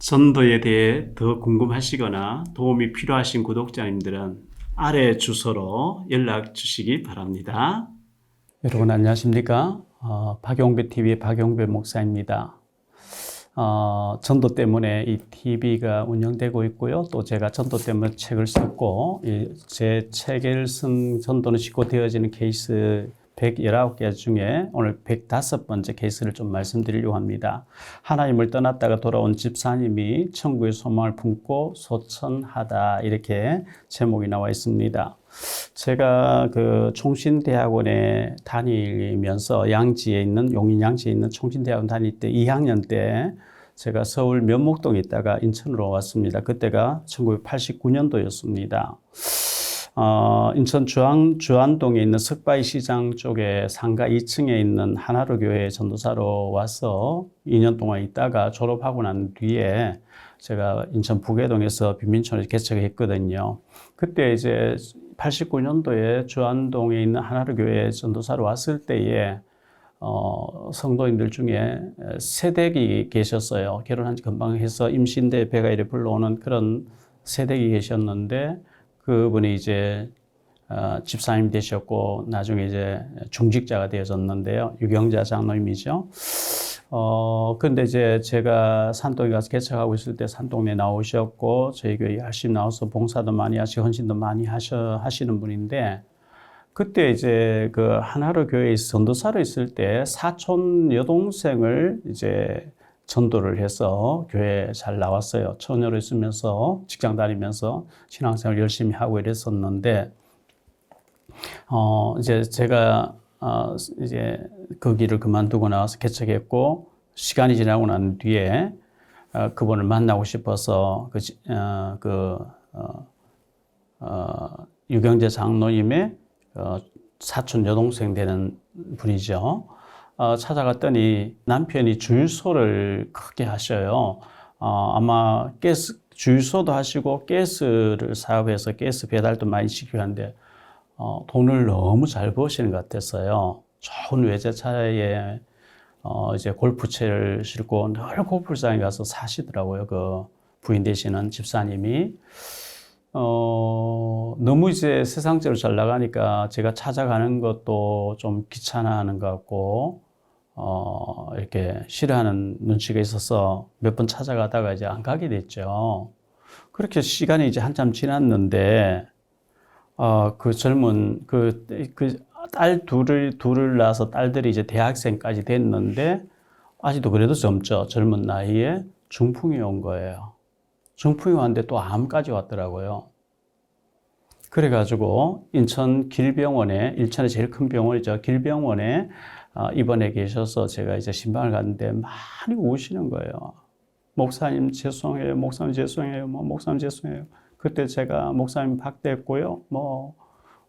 전도에 대해 더 궁금하시거나 도움이 필요하신 구독자님들은 아래 주소로 연락 주시기 바랍니다. 여러분 안녕하십니까? 어, 박용배 TV의 박용배 목사입니다. 어, 전도 때문에 이 TV가 운영되고 있고요. 또 제가 전도 때문에 책을 썼고, 이제 책을 쓴 전도는 쉽고 되어지는 케이스 119개 중에 오늘 105번째 케이스를 좀 말씀드리려고 합니다. 하나님을 떠났다가 돌아온 집사님이 천국의 소망을 품고 소천하다 이렇게 제목이 나와 있습니다. 제가 그 총신대학원에 다니면서 양지에 있는 용인 양지에 있는 총신대학원 다닐 때 2학년 때 제가 서울 면목동에 있다가 인천으로 왔습니다. 그때가 1989년도였습니다. 어, 인천 주안, 주안동에 있는 석바위 시장 쪽에 상가 2층에 있는 하나로 교회 전도사로 와서 2년 동안 있다가 졸업하고 난 뒤에 제가 인천 북해동에서 빈민촌을 개척했거든요. 그때 이제 89년도에 주안동에 있는 하나로 교회 전도사로 왔을 때에 어, 성도인들 중에 세댁이 계셨어요. 결혼한 지 금방 해서 임신대 배가 이래 불러오는 그런 세댁이 계셨는데 그분이 이제 어, 집사님 되셨고 나중에 이제 중직자가 되어졌는데요. 유경자 장로님이죠. 어, 근데 이제 제가 산동에 가서 개척하고 있을 때 산동네 나오셨고 저희 교회 열심히 나와서 봉사도 많이 하시고 헌신도 많이 하셔, 하시는 분인데 그때 이제 그 하나로 교회에서 전도사로 있을 때 사촌 여동생을 이제 전도를 해서 교회 잘 나왔어요. 처녀로 있으면서 직장 다니면서 신앙생활 열심히 하고 이랬었는데, 어, 이제 제가, 어, 이제 그 길을 그만두고 나와서 개척했고, 시간이 지나고 난 뒤에, 어, 그분을 만나고 싶어서 그, 어, 그, 어, 어, 유경재 장로님의 어, 사촌 여동생 되는 분이죠. 어, 찾아갔더니 남편이 주유소를 크게 하셔요. 어, 아마 가스, 주유소도 하시고 가스를 사업해서 가스 배달도 많이 시키고 하는데 어, 돈을 너무 잘 버시는 것 같았어요. 좋은 외제차에 어, 이제 골프채를 싣고 늘 골프장에 가서 사시더라고요. 그 부인 되시는 집사님이. 어, 너무 이제 세상적으로 잘 나가니까 제가 찾아가는 것도 좀 귀찮아하는 것 같고, 어, 이렇게 싫어하는 눈치가 있어서 몇 번 찾아가다가 이제 안 가게 됐죠. 그렇게 시간이 이제 한참 지났는데, 어, 그 젊은, 그, 그, 딸 둘을, 둘을 낳아서 딸들이 이제 대학생까지 됐는데, 아직도 그래도 젊죠. 젊은 나이에 중풍이 온 거예요. 중풍이 왔는데 또 암까지 왔더라고요. 그래가지고 인천 길병원에, 일천의 제일 큰 병원이죠. 길병원에 어, 입원해 계셔서 제가 이제 신방을 갔는데 많이 우시는 거예요. 목사님 죄송해요. 목사님 죄송해요. 뭐 목사님 죄송해요. 그때 제가 목사님 박대했고요. 뭐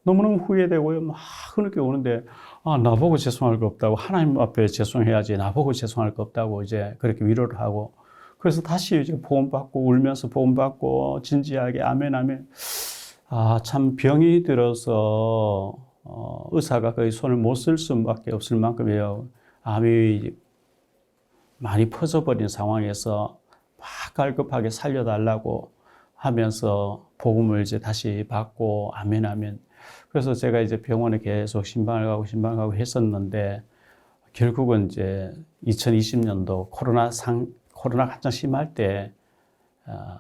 너무너무 후회되고요. 막 흐느껴 오는데 아 나보고 죄송할 거 없다고 하나님 앞에 죄송해야지 나보고 죄송할 거 없다고 이제 그렇게 위로를 하고 그래서 다시 이제 보험 받고 울면서 보험 받고 진지하게 아멘 아멘 아 참 병이 들어서 어, 의사가 거의 손을 못 쓸 수밖에 없을 만큼이에요. 암이 많이 퍼져버린 상황에서 막 갈급하게 살려달라고 하면서 복음을 이제 다시 받고 아멘 아멘. 그래서 제가 이제 병원에 계속 신방을 가고 신방을 가고 했었는데 결국은 이제 2020년도 코로나 상 코로나가 한창 심할 때 어,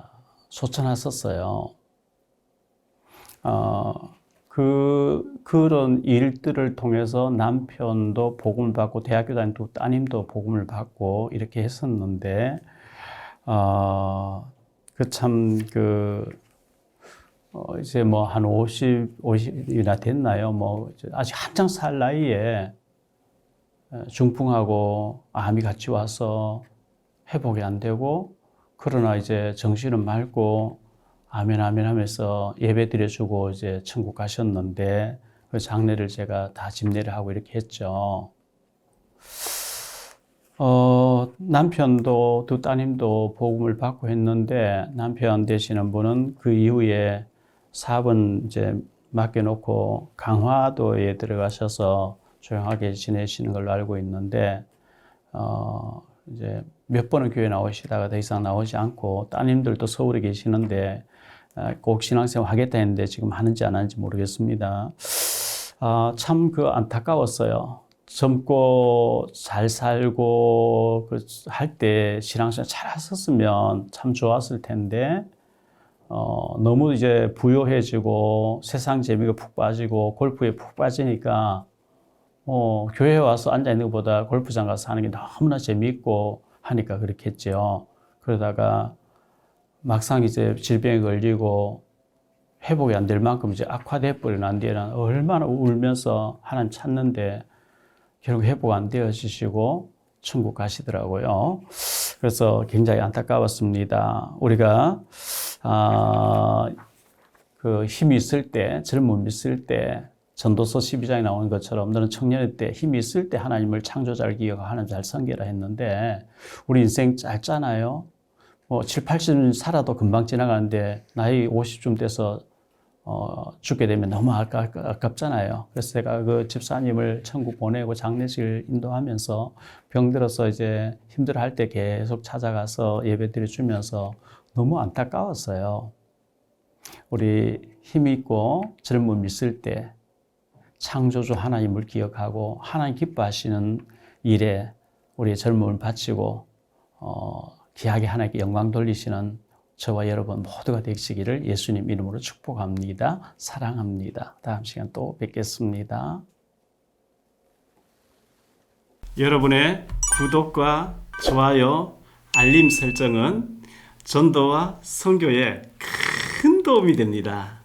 소천했었어요. 어, 그, 그런 일들을 통해서 남편도 복음을 받고 대학교 다니는 두 따님도 복음을 받고 이렇게 했었는데, 어, 그 참, 그, 어, 이제 뭐 한 50, 50이나 됐나요? 뭐, 아직 한창 살 나이에 중풍하고 암이 같이 와서 회복이 안 되고, 그러나 이제 정신은 맑고, 아멘 아멘 하면서 예배 드려주고 이제 천국 가셨는데 그 장례를 제가 다 집례를 하고 이렇게 했죠. 어, 남편도 두 따님도 복음을 받고 했는데 남편 되시는 분은 그 이후에 사업은 이제 맡겨놓고 강화도에 들어가셔서 조용하게 지내시는 걸로 알고 있는데 어, 이제 몇 번은 교회 나오시다가 더 이상 나오지 않고 따님들도 서울에 계시는데 아, 꼭 신앙생활 하겠다 했는데 지금 하는지 안 하는지 모르겠습니다. 아, 참 그 안타까웠어요. 젊고 잘 살고 그할때 신앙생활 잘 했었으면 참 좋았을 텐데 어, 너무 이제 부유해지고 세상 재미가 푹 빠지고 골프에 푹 빠지니까 어, 교회에 와서 앉아 있는 것보다 골프장 가서 하는 게 너무나 재미있고 하니까 그렇겠죠. 그러다가 막상 이제 질병에 걸리고 회복이 안 될 만큼 이제 악화돼 버린 안 뒤에는 얼마나 울면서 하나님 찾는데 결국 회복 안 되어지시고 천국 가시더라고요. 그래서 굉장히 안타까웠습니다. 우리가 아, 그 힘이 있을 때, 젊음이 있을 때, 전도서 12장에 나오는 것처럼 너는 청년의 때 힘이 있을 때 하나님을 창조자를 기억하고 하나님 잘 섬기라 했는데 우리 인생 짧잖아요. 뭐 7, 80년 살아도 금방 지나가는데 나이 50쯤 돼서 어, 죽게 되면 너무 아까, 아깝잖아요. 그래서 제가 그 집사님을 천국 보내고 장례식을 인도하면서 병들어서 이제 힘들어 할 때 계속 찾아가서 예배 드려 주면서 너무 안타까웠어요. 우리 힘이 있고 젊음이 있을 때 창조주 하나님을 기억하고 하나님 기뻐하시는 일에 우리의 젊음을 바치고 어, 귀하게 하나님께 영광 돌리시는 저와 여러분 모두가 되시기를 예수님 이름으로 축복합니다. 사랑합니다. 다음 시간 또 뵙겠습니다. 여러분의 구독과 좋아요, 알림 설정은 전도와 선교에 큰 도움이 됩니다.